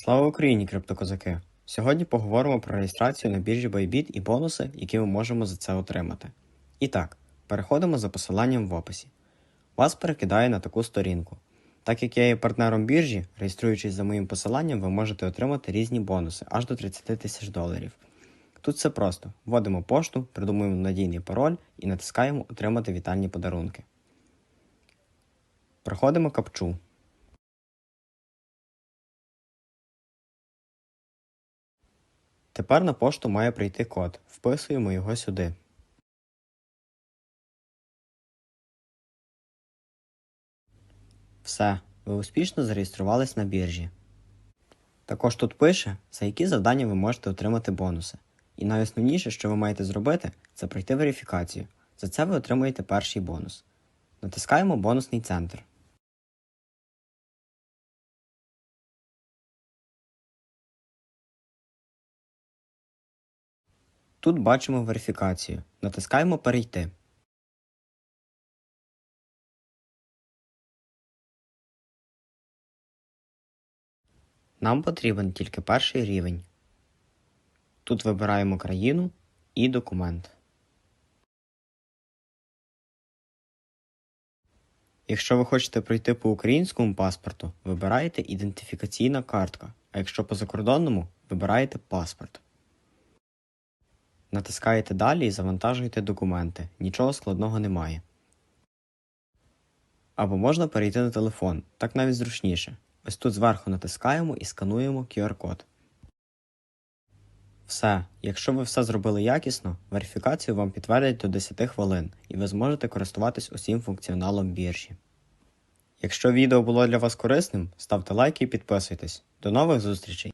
Слава Україні, криптокозаки! Сьогодні поговоримо про реєстрацію на біржі Bybit і бонуси, які ми можемо за це отримати. І так, переходимо за посиланням в описі. Вас перекидає на таку сторінку. Так як я є партнером біржі, реєструючись за моїм посиланням, ви можете отримати різні бонуси аж до 30 тисяч доларів. Тут все просто: вводимо пошту, придумуємо надійний пароль і натискаємо Отримати вітальні подарунки. Проходимо капчу. Тепер на пошту має прийти код. Вписуємо його сюди. Все, ви успішно зареєструвались на біржі. Також тут пише, за які завдання ви можете отримати бонуси. І найосновніше, що ви маєте зробити, це пройти верифікацію. За це ви отримуєте перший бонус. Натискаємо бонусний центр. Тут бачимо верифікацію. Натискаємо Перейти. Нам потрібен тільки перший рівень. Тут вибираємо країну і документ. Якщо ви хочете пройти по українському паспорту, вибираєте ідентифікаційна картка, а якщо по закордонному, вибираєте паспорт. Натискаєте далі і завантажуєте документи. Нічого складного немає. Або можна перейти на телефон, так навіть зручніше. Ось тут зверху натискаємо і скануємо QR-код. Все, якщо ви все зробили якісно, верифікацію вам підтвердять до 10 хвилин, і ви зможете користуватись усім функціоналом біржі. Якщо відео було для вас корисним, ставте лайк і підписуйтесь. До нових зустрічей!